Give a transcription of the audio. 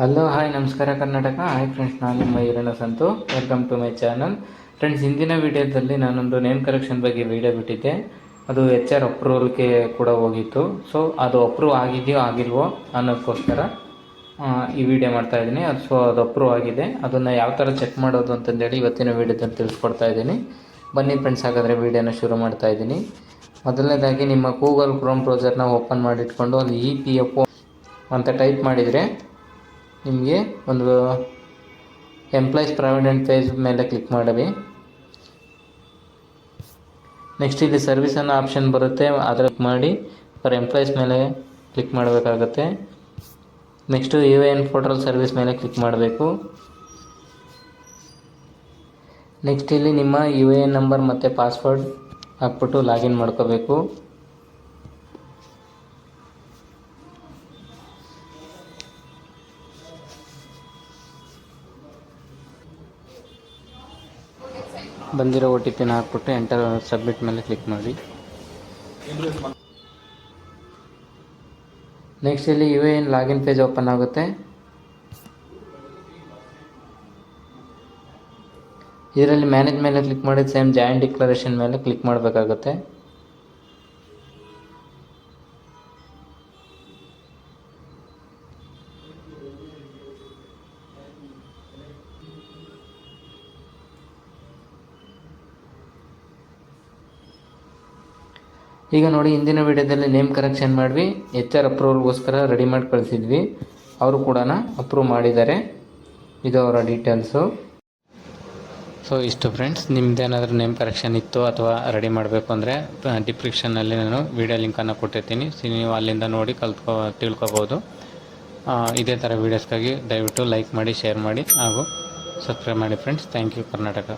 Hello hi ನಮಸ್ಕಾರ Karnataka. Hi friends ನಾನು ನಿಮ್ಮ Hiranya Santu. Welcome to my channel friends ಹಿಂದಿನ ವಿಡಿಯೋದಲ್ಲಿ ನಾನೊಂದು ನೇಮ್ ಕರೆಕ್ಷನ್ ಬಗ್ಗೆ ವಿಡಿಯೋ ಬಿಟ್ಟಿದ್ದೆ. ಅದು ಎಚ್ ಆರ್ ಅಪ್ರೂವಲ್ಗೆ ಕೂಡ ಹೋಗಿತ್ತು. ಸೊ ಅದು ಅಪ್ರೂವ್ ಆಗಿದೆಯೋ ಆಗಿಲ್ವೋ ಅನ್ನೋದಕ್ಕೋಸ್ಕರ ಈ ವಿಡಿಯೋ ಮಾಡ್ತಾ ಇದ್ದೀನಿ. ಅದು ಸೊ ಅದು ಅಪ್ರೂವ್ ಆಗಿದೆ. ಅದನ್ನು ಯಾವ ಥರ ಚೆಕ್ ಮಾಡೋದು ಅಂತಂದೇಳಿ ಇವತ್ತಿನ ವಿಡಿಯೋದಲ್ಲಿ ತಿಳಿಸ್ಕೊಡ್ತಾ ಇದ್ದೀನಿ. ಬನ್ನಿ ಫ್ರೆಂಡ್ಸ್ ಹಾಗಾದರೆ ವಿಡಿಯೋನ ಶುರು ಮಾಡ್ತಾ ಇದ್ದೀನಿ. ಮೊದಲನೇದಾಗಿ, ನಿಮ್ಮ ಗೂಗಲ್ ಕ್ರೋಮ್ ಬ್ರೌಸರ್ನ ಓಪನ್ ಮಾಡಿಟ್ಕೊಂಡು ಅಲ್ಲಿ ಇ ಪಿ ಎಫ್ ಒ ಅಂತ ಟೈಪ್ ಮಾಡಿದರೆ ನಿಮಗೆ ಒಂದು ಎಂಪ್ಲಾಯೀಸ್ ಪ್ರಾವಿಡೆಂಟ್ ಪೇಜ್ ಮೇಲೆ ಕ್ಲಿಕ್ ಮಾಡಿ ನೆಕ್ಸ್ಟ್ ಇಲ್ಲಿ ಸರ್ವಿಸ್ ಅನ್ನೋ ಆಪ್ಷನ್ ಬರುತ್ತೆ ಅದರ ಮಾಡಿ ಫಾರ್ ಎಂಪ್ಲಾಯೀಸ್ ಮೇಲೆ ಕ್ಲಿಕ್ ಮಾಡಬೇಕಾಗತ್ತೆ. Next U N portal service ಮೇಲೆ ಕ್ಲಿಕ್ ಮಾಡಬೇಕು. ನೆಕ್ಸ್ಟ್ ಇಲ್ಲಿ ನಿಮ್ಮ ಯು ಎ ಎನ್ ನಂಬರ್ ಮತ್ತು ಪಾಸ್ವರ್ಡ್ ಹಾಕ್ಬಿಟ್ಟು ಲಾಗಿನ್ ಮಾಡ್ಕೋಬೇಕು. ಬಂದಿರೋ ಒ ಟಿ ಪಿನ ಹಾಕ್ಬಿಟ್ಟು ಎಂಟರ್ ಸಬ್ಮಿಟ್ ಮೇಲೆ ಕ್ಲಿಕ್ ಮಾಡಿ. ನೆಕ್ಸ್ಟ್ ಇಲ್ಲಿ U N login page open ಆಗುತ್ತೆ. ಇದರಲ್ಲಿ ಮ್ಯಾನೇಜ್ ಮೇಲೆ ಕ್ಲಿಕ್ ಮಾಡಿ ಸೇಮ್ ಜಾಯಿಂಟ್ ಡಿಕ್ಲರೇಷನ್ ಮೇಲೆ ಕ್ಲಿಕ್ ಮಾಡಬೇಕಾಗುತ್ತೆ. ಈಗ ನೋಡಿ ಹಿಂದಿನ ವಿಡಿಯೋದಲ್ಲಿ ನೇಮ್ ಕರೆಕ್ಷನ್ ಮಾಡಿ ಎಚ್ ಆರ್ ಅಪ್ರೂವಲ್ಗೋಸ್ಕರ ರೆಡಿ ಮಾಡಿ ಕಳಿಸಿದ್ವಿ. ಅವರು ಕೂಡ ಅಪ್ರೂವ್ ಮಾಡಿದ್ದಾರೆ. ಇದು ಅವರ ಡೀಟೇಲ್ಸು ಸೊ ಇಷ್ಟು ಫ್ರೆಂಡ್ಸ್ ನಿಮ್ಮದೇನಾದರೂ ನೇಮ್ ಕರೆಕ್ಷನ್ ಇತ್ತು ಅಥವಾ ರೆಡಿ ಮಾಡಬೇಕು ಅಂದರೆ ಡಿಸ್ಕ್ರಿಪ್ಷನ್ನಲ್ಲಿ ನಾನು ವಿಡಿಯೋ ಲಿಂಕನ್ನು ಕೊಟ್ಟಿರ್ತೀನಿ. ಸೊ ನೀವು ಅಲ್ಲಿಂದ ನೋಡಿ ಕಲ್ತ್ಕೊ, ತಿಳ್ಕೊಬೋದು. ಇದೇ ಥರ ವೀಡಿಯೋಸ್ಗಾಗಿ ದಯವಿಟ್ಟು ಲೈಕ್ ಮಾಡಿ ಶೇರ್ ಮಾಡಿ ಹಾಗೂ ಸಬ್ಸ್ಕ್ರೈಬ್ ಮಾಡಿ ಫ್ರೆಂಡ್ಸ್ ಥ್ಯಾಂಕ್ ಯು ಕರ್ನಾಟಕ